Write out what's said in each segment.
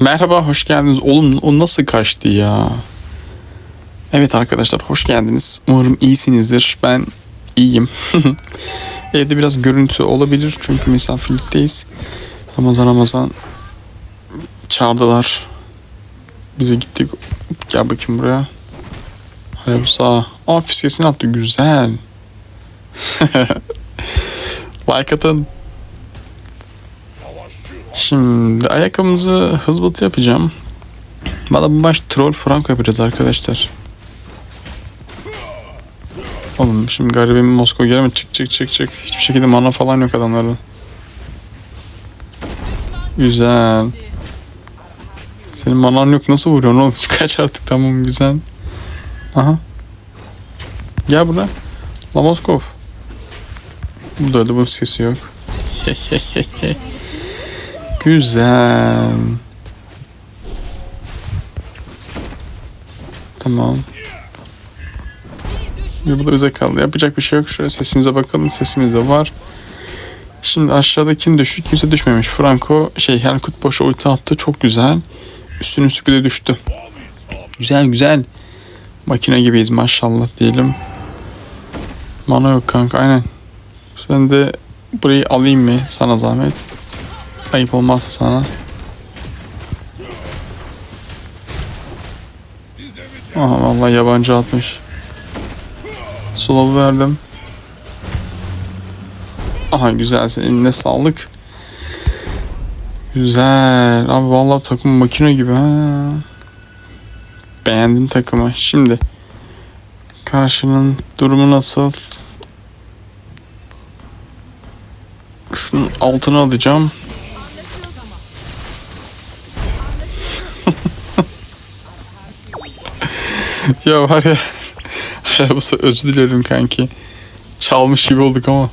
Merhaba, hoş geldiniz. Oğlum o nasıl kaçtı ya? Evet arkadaşlar, hoş geldiniz. Umarım iyisinizdir. Ben iyiyim. Evde biraz görüntü olabilir çünkü misafirlikteyiz. Ramazan Ramazan çağırdılar. Bize gittik. Gel bakayım buraya. Hayabusa. Aa fiskesini attı. Güzel. like atın. Şimdi ayakkabımızı hız batı yapacağım. Valla bu maç troll frank yapacağız arkadaşlar. Oğlum şimdi garibim Moskova geleme çık çık çık çık. Hiçbir şekilde mana falan yok adamların. Güzel. Senin manan yok nasıl vuruyorsun oğlum? Kaç artık tamam güzel. Aha. Gel buraya. La Moskov. Bu da öyle bu sesi yok. Güzel. Tamam. Ve bu da bize kaldı. Yapacak bir şey yok. Şöyle sesimize bakalım. Sesimiz de var. Şimdi aşağıda kim düştü? Kimse düşmemiş. Franco şey Helkut boşa ulti attı. Çok güzel. Üstün üstü bir de düştü. Güzel güzel. Makine gibiyiz maşallah diyelim. Mana yok kanka aynen. Ben de burayı alayım mı sana zahmet? Ayıp olmazsa sana. Aha vallahi yabancı atmış. Slow'u verdim. Aha güzel senin eline sağlık. Güzel. Abi vallahi takım makine gibi ha. Beğendim takımı. Şimdi karşının durumu nasıl? Şunun altını alacağım. ya var ya. Ya bu sefer özür dilerim kanki. Çalmış gibi olduk ama.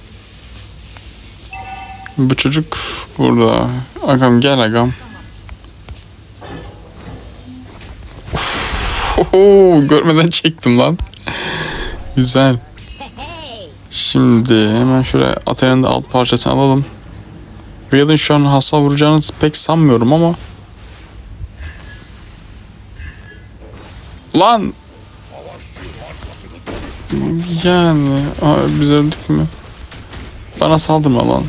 Bu çocuk burada. Agam gel agam. Oho, görmeden çektim lan. Güzel. Şimdi hemen şöyle Athena'nın da alt parçasını alalım. Veyad'ın şu an hasar vuracağını pek sanmıyorum ama. Lan! Yani biz öldük mü? Bana saldırma lan.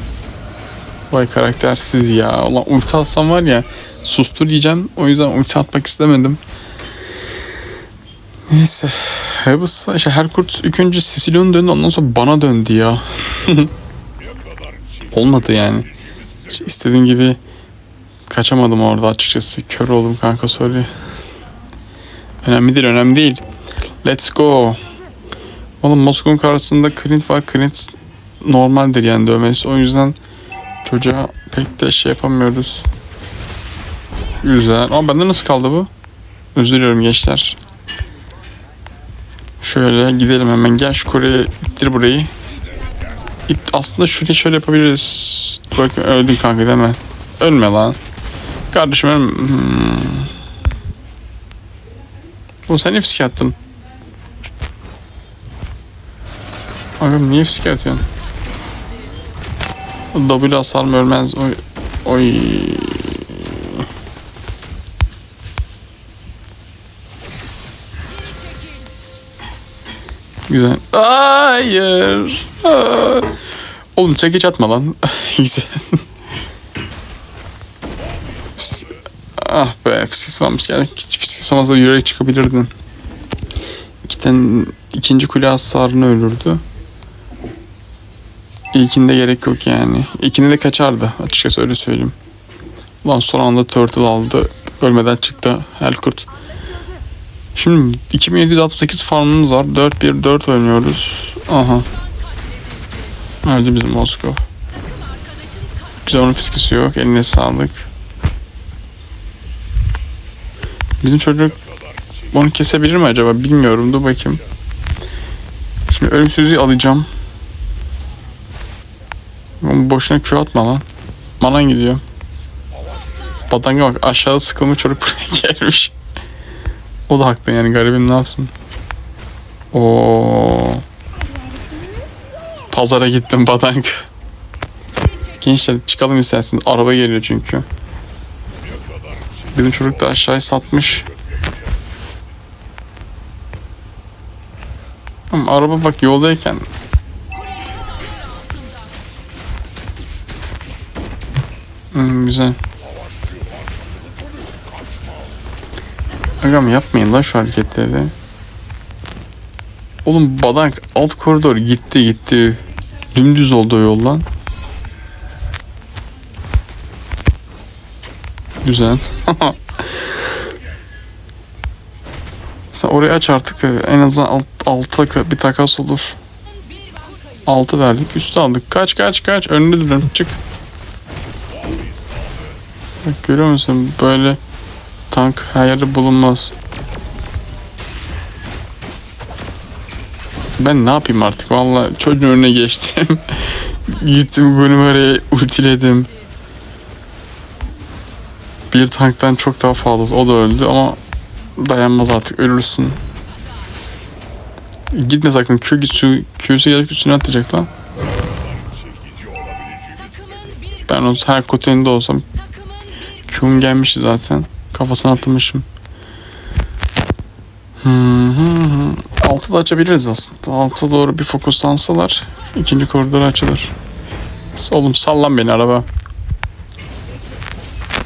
Vay karaktersiz ya. Ulan ulti atsam var ya sustur diyeceğim. O yüzden ulti atmak istemedim. Neyse. Hayabusa işte her kurt ilk önce Sicilyon'a döndü ondan sonra bana döndü ya. Olmadı yani. İşte istediğim gibi kaçamadım orada açıkçası. Kör oldum kanka söyle. Önemli değil önemli değil. Let's go. Oğlum Moskova'nın karşısında Clint var. Clint normaldir yani dövmesi. O yüzden çocuğa pek de şey yapamıyoruz. Güzel. Ama bende nasıl kaldı bu? Özür diliyorum gençler. Şöyle gidelim hemen. Gel şu Kore'ye ittir burayı. İt, aslında şurayı şöyle yapabiliriz. Bak öldün kanka mi? Ölme lan. Kardeşim ölme. Hmm. Oğlum sen niye fiske attın? Agam niye fiske atıyorsun? W hasar mı ölmez? Oy. Oy. Güzel. Hayır. Aa. Oğlum çekiç atma lan. Güzel. ah be fiskesi varmış. Yani fiskesi olmazsa yürek çıkabilirdin. İki tane, ikinci kule hasarını ölürdü. İlkinde gerek yok yani. İlkinde de kaçardı açıkçası öyle söyleyeyim. Ulan son anda Turtle aldı. Ölmeden çıktı Helkurt. Şimdi 2768 farmımız var. 4-1-4 oynuyoruz. Aha. Öldü bizim Moskov. Güzel onun fiskisi yok. Eline sağlık. Bizim çocuk onu kesebilir mi acaba? Bilmiyorum. Dur bakayım. Şimdi ölümsüzlüğü alacağım. Boşuna Q atma lan. Manan gidiyor. Badanga bak aşağıda sıkılmış çocuk buraya gelmiş. O da haklı yani garibim ne yapsın. O Pazara gittim badang. Gençler çıkalım isterseniz. Araba geliyor çünkü. Bizim çocuk da aşağıya satmış. Ama araba bak yoldayken Hmm, güzel. Agam yapmayın lan şu hareketleri. Oğlum badank alt koridor gitti gitti. Dümdüz oldu yol lan. Güzel. Sen orayı aç artık. En azından alt, altta bir takas olur. Altı verdik. Üstü aldık. Kaç kaç kaç. Önünde durun. Çık. Bak görüyor musun? Böyle tank her yerde bulunmaz. Ben ne yapayım artık? Valla çocuğun önüne geçtim. Gittim Gunnimar'ı ultiledim. Bir tanktan çok daha fazlası. O da öldü ama dayanmaz artık. Ölürsün. Gitme sakın. Q gitsi, Q'su gelip üstüne atacak lan. Ben o her kutununda olsam Q'um gelmişti zaten. Kafasına atmışım. Altı da açabiliriz aslında. Altı doğru bir fokuslansalar ikinci koridor açılır. Oğlum sallan beni araba.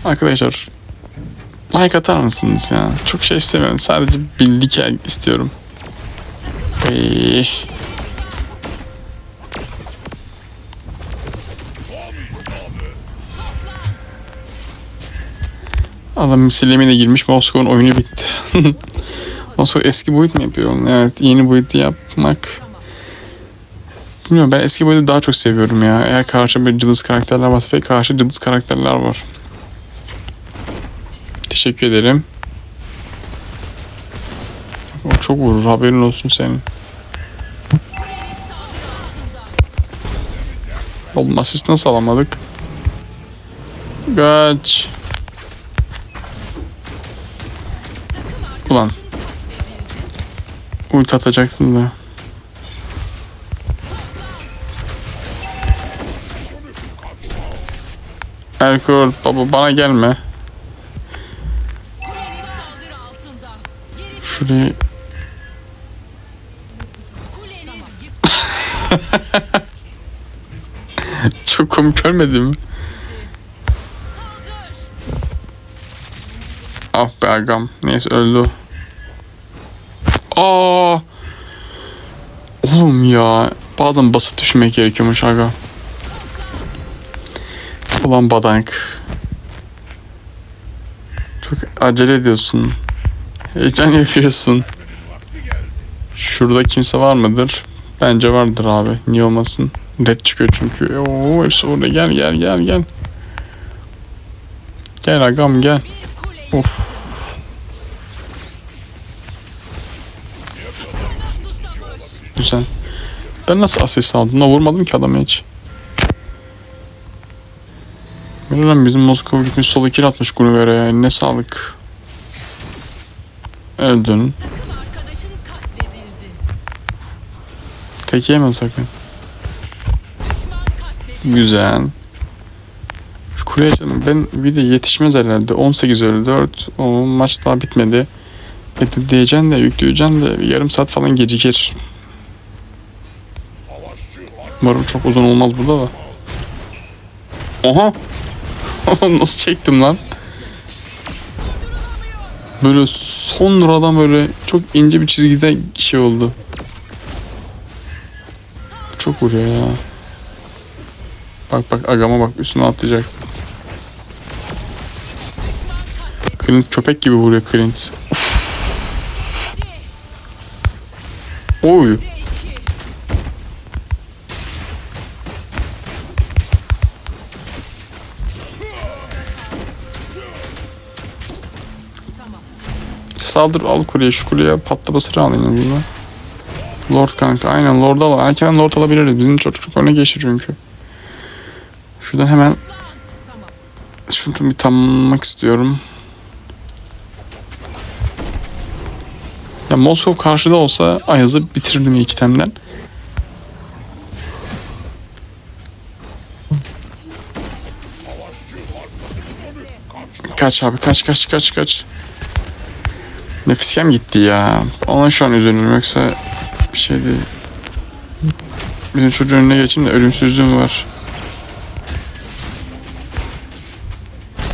Arkadaşlar like atar mısınız ya? Çok şey istemiyorum. Sadece bildik istiyorum. Ey. Adam misilleme girmiş. Moskova'nın oyunu bitti. Moskova eski boyut mu yapıyor? Evet yeni boyutu yapmak. Bilmiyorum ben eski boyutu daha çok seviyorum ya. Eğer karşı bir cılız karakterler varsa ve karşı cılız karakterler var. Teşekkür ederim. O çok vurur haberin olsun senin. Oğlum asist nasıl alamadık? Kaç. Ulan. Ulti atacaktım da. Erkol baba bana gelme. Şurayı çok komik görmedin mi? Ah be agam. Neyse öldü. Aa! Oğlum ya. Bazen basit düşünmek gerekiyormuş aga. Ulan badank. Çok acele ediyorsun. Heyecan yapıyorsun. Şurada kimse var mıdır? Bence vardır abi. Niye olmasın? Red çıkıyor çünkü. Oo, hepsi orada. Gel gel gel gel. Gel agam gel. Of. Güzel. Ben nasıl asist aldım? Da vurmadım ki adamı hiç. Görüyorum bizim Moskova gitmiş sol ikili atmış Gulliver'e. Ne sağlık. Arkadaşın katledildi. Tek yeme sakın. Güzel. Şu kuleye canım ben video yetişmez herhalde. 18 öldü 4. O maç daha bitmedi. Editleyeceksin de yükleyeceksin de yarım saat falan gecikir. Umarım çok uzun olmaz burada da. Oha! Nasıl çektim lan? Böyle sonradan böyle çok ince bir çizgide şey oldu. Çok vuruyor ya. Bak bak agama bak üstüne atlayacak. Clint köpek gibi vuruyor Clint. Uf. Oy. Saldır al kuleye şu kuleye patlamasını al en azından. Lord kanka aynen Lord al. Erken Lord alabiliriz. Bizim çocuk çok öne geçti çünkü. Şuradan hemen şunu bir tamamlamak istiyorum. Ya Moskov karşıda olsa Ayaz'ı bitirirdim ilk itemden. Kaç abi kaç kaç kaç kaç. Nefiskem gitti ya. Ona şu an üzülürüm yoksa bir şey değil. Bizim çocuğun önüne geçeyim de ölümsüzlüğüm var.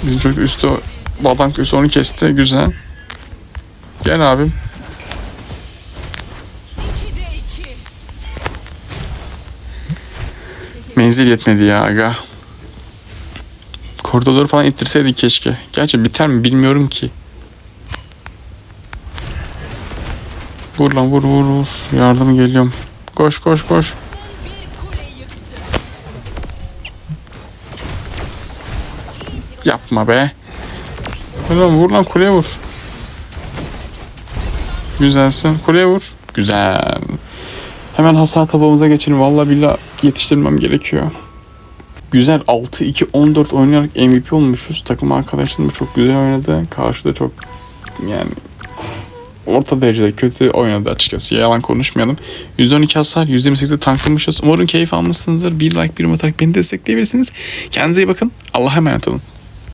Bizim çocuk üstü badank üstü onu kesti güzel. Gel abim. 2'de 2. Menzil yetmedi ya aga. Koridorları falan ittirseydik keşke. Gerçi biter mi bilmiyorum ki. Vur lan vur vur vur. Yardım geliyorum. Koş koş koş. Yapma be. Vur lan vur lan kuleye vur. Güzelsin. Kuleye vur. Güzel. Hemen hasar tabağımıza geçelim. Vallahi billahi yetiştirmem gerekiyor. Güzel 6-2-14 oynayarak MVP olmuşuz. Takım arkadaşlarım da çok güzel oynadı. Karşıda çok yani orta derecede kötü oynadı açıkçası. Yalan konuşmayalım. 112 hasar, 128'de tanklamışız. Umarım keyif almışsınızdır. Bir like, bir yorum atarak beni destekleyebilirsiniz. Kendinize iyi bakın. Allah'a emanet olun.